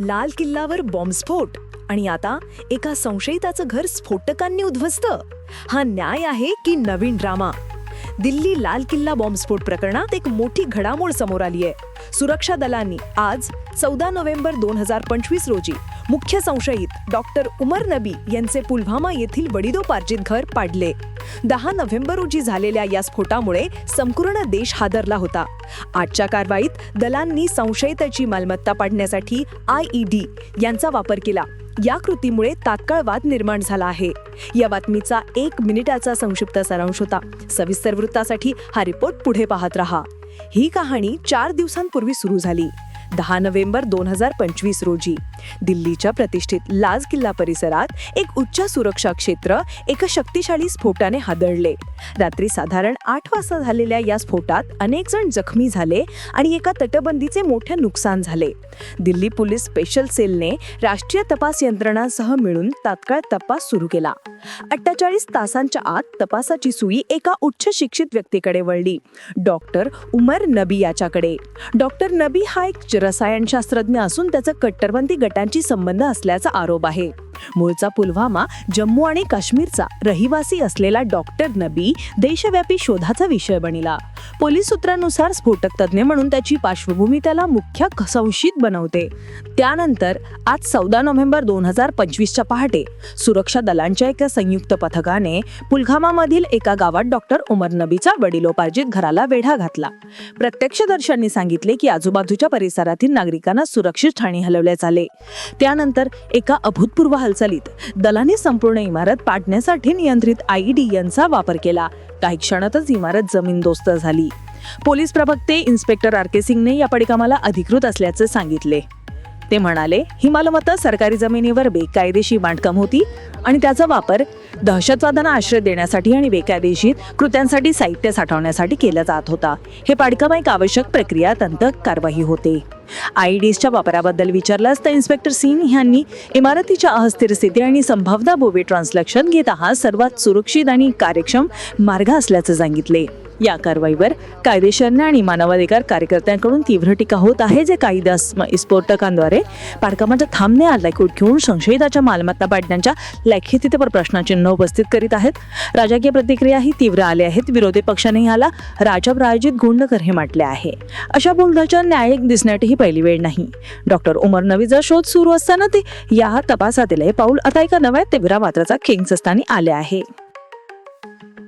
लाल किल्ल्यावर बॉम्बस्फोट. आणि आता एका संशयिताचं घर स्फोटकांनी उद्ध्वस्त. हा न्याय आहे की नवीन ड्रामा? दिल्ली लाल किल्ला बॉम्बस्फोट प्रकरणात एक मोठी घडामोड समोर आली आहे सुरक्षा दलांनी आज चौदा नोव्हेंबर दोन हजार पंचवीस रोजी मुख्य संशयित डॉक्टर उमर नबी यांचे पुलवामा येथील वडिदोपार्जित घर पाडले. दहा नोव्हेंबर रोजी झालेल्या या स्फोटामुळे संपूर्ण देश हादरला होता. आजच्या कारवाईत दलांनी संशयिताची मालमत्ता पाडण्यासाठी आय ई डी यांचा वापर केला. या कृतीमुळे तात्काळ वाद निर्माण झाला आहे. या बातमीचा एक मिनिटाचा संक्षिप्त सारांश होता. सविस्तर वृत्तासाठी हा रिपोर्ट पुढे पाहत रहा. ही कहाणी चार दिवसांपूर्वी सुरू झाली. दहा नोव्हेंबर दोन हजार पंचवीस रोजी. दिल्लीच्या प्रतिष्ठित लाल किल्ला परिसरात एक उच्च सुरक्षा क्षेत्र एका शक्तिशाली स्फोटाने हादळले रात्री साधारण आठ वाजता झालेल्या या स्फोटात अनेक जण जखमी झाले आणि एका तटबंदीचे मोठे नुकसान झाले. दिल्ली पोलीस स्पेशल सेलने राष्ट्रीय तपास यंत्रणांसह मिळून तात्काळ तपास सुरू केला. अठ्ठेचाळीस तासांच्या आत तपासाची सुई एका उच्च शिक्षित व्यक्तीकडे वळली. डॉक्टर उमर नबी याच्याकडे. डॉक्टर नबी हा एक रसायनशास्त्रज्ञ असून त्याचा कट्टरपंथी गटांची संबंध असल्याचा आरोप आहे. मूळचा पुलवामा जम्मू आणि काश्मीरचा रहिवासी असलेला डॉक्टर नबी देशव्यापी शोधाचा विषय बनिला. पोलीस सूत्रांनुसार स्फोटक तज्ज्ञ म्हणून त्याची पार्श्वभूमी त्याला मुख्य संशयित बनवते. त्यानंतर आज चौदा नोव्हेंबर दोन हजार पंचवीसच्या पहाटे सुरक्षा दलांच्या एका संयुक्त पथकाने पुलगामामधील एका गावात डॉक्टर उमर नबीचा वडिलोपार्जित घराला वेढा घातला. प्रत्यक्षदर्शांनी सांगितले की आजूबाजूच्या परिसरातील नागरिकांना सुरक्षित ठाणी हलवले झाले त्यानंतर एका अभूतपूर्व हालचालीत. दलाने संपूर्ण इमारत पाडण्यासाठी नियंत्रित आयईडी यांचा वापर केला. काही क्षणातच इमारत जमीनदोस्त झाली. पोलीस प्रवक्ते इन्स्पेक्टर आर के सिंगने या पडिकामाला अधिकृत असल्याचे सांगितले. ते म्हणाले ही मालमत्ता सरकारी जमिनीवर बेकायदेशीर बांधकाम होती. आणि त्याचा वापर दहशतवादांना आश्रय देण्यासाठी आणि बेकायदेशीर कृत्यांसाठी साहित्य साठवण्यासाठी केला जात होता. हे पाडकामा एक आवश्यक प्रक्रिया तंत कारवाई होते. आयडीसच्या वापराबद्दल विचारलं असता इन्स्पेक्टर सिंग यांनी इमारतीच्या अस्थिर स्थिती आणि संभाव्यता बोबे ट्रान्सलेक्शन घेत हा सर्वात सुरक्षित आणि कार्यक्षम मार्ग असल्याचं सांगितले. या कारवाईवर कायदेशीर आणि मानवाधिकार कार्यकर्त्यांकडून तीव्र टीका होत आहे जे कायदा स्फोटकांद्वारे पाडकामाच्या थांबणे कूट घेऊन संशयिताच्या मालमत्ता पाडण्याच्या लेखितीवर प्रश्नचिन्ह उपस्थित करीत आहेत. राजकीय प्रतिक्रियाही तीव्र आल्या आहेत. विरोधी पक्षाने याला राजा प्रायोजित गुंडकर हे म्हटले आहे. अशा बोलण्याच्या न्यायिक दिसण्याची ही पहिली वेळ नाही. डॉक्टर उमर नवीचा शोध सुरू असताना ते या तपासातील हे पाऊल आता एका नव्या तीव्र मात्राचा खेंगस्थानी आले आहे.